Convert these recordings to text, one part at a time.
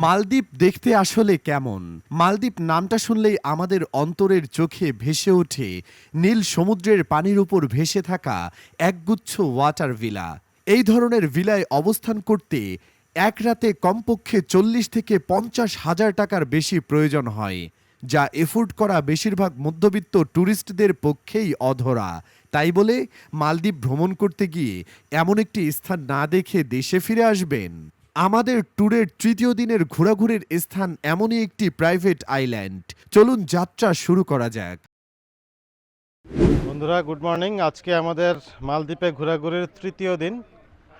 মালদ্বীপ দেখতে আসলে কেমন? মালদ্বীপ নামটা শুনলেই আমাদের অন্তরের চোখে ভেসে ওঠে। নীল সমুদ্রের পানির উপর ভেসে থাকা একগুচ্ছ ওয়াটার ভিলা। এই ধরনের ভিলায় অবস্থান করতে এক রাতে কমপক্ষে চল্লিশ থেকে পঞ্চাশ হাজার টাকার বেশি প্রয়োজন হয়, যা এফোর্ড করা বেশিরভাগ মধ্যবিত্ত ট্যুরিস্টদের পক্ষেই অধরা। তাই বলে মালদ্বীপ ভ্রমণ করতে গিয়ে এমন একটি স্থান না দেখে দেশে ফিরে আসবেন। আমাদের ট্যুরের তৃতীয় দিনের ঘোরাঘুরির স্থান এমনই একটি প্রাইভেট আইল্যান্ড। চলুন যাত্রা শুরু করা যাক। বন্ধুরা গুড মর্নিং। আজকে আমাদের মালদ্বীপে ঘোরাঘুরির তৃতীয় দিন।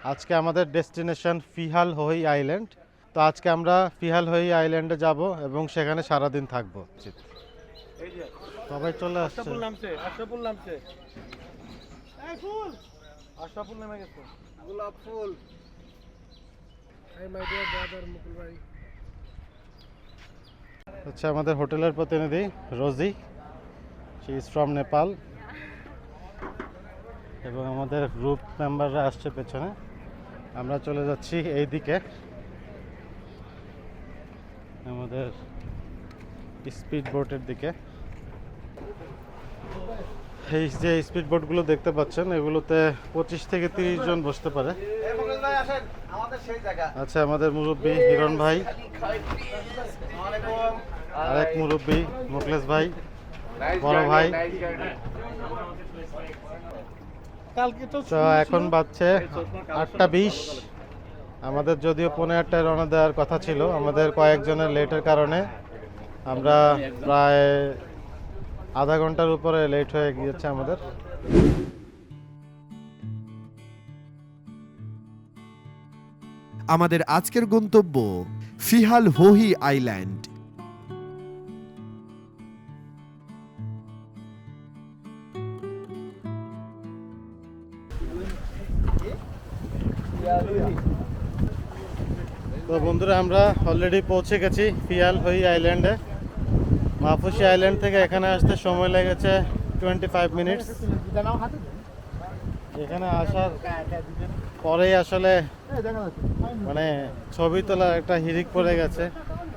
আজকে আমাদের ডেস্টিনেশন ফিহাল হোই আইল্যান্ড। তো আজকে আমরা ফিহাল হোই আইল্যান্ডে যাব এবং সেখানে সারাদিন থাকব। সবাই চলে আসছে। আশরাফুল নামছে আশরাফুল নামছে। এই ফুল! আশরাফুল নেমে গেছে। গোলাপ ফুল। হচ্ছে আমাদের হোটেলের প্রতিনিধি Rosie. She is from Nepal এবং আমাদের গ্রুপ মেম্বাররা আসছে পেছনে। আমরা চলে যাচ্ছি এই দিকে আমাদের স্পিড বোটের দিকে। এই যে স্পিড বোটগুলো দেখতে পাচ্ছেন, এগুলোতে পঁচিশ থেকে তিরিশ জন বসতে পারে। এই মুকুল ভাই আসেন। আমাদের সেই জায়গা। আচ্ছা আমাদের মুরব্বী হিরণ ভাই। আরেক মুরব্বী মুকলেশ ভাই বড় ভাই। কালকে তো তো এখন বাজছে আটটা বিশ। আমাদের যদিও পনেরো আটটায় রওনা দেওয়ার কথা ছিল আমাদের কয়েকজনের লেটের কারণে আমরা প্রায় আধা ঘণ্টার উপরে লেট হয়ে গিয়েছে আমাদের। আমাদের আজকের গন্তব্য ফিহাল হোহি আইল্যান্ড। তো বন্ধুরা, আমরা অলরেডি পৌঁছে গেছি ফিয়াল হই আইল্যান্ডে। মাহফুসি আইল্যান্ড থেকে এখানে আসতে সময় লেগেছে টোয়েন্টি ফাইভ মিনিটস এখানে আসার পরেই আসলে মানে ছবি তোলার একটা হিরিক পড়ে গেছে।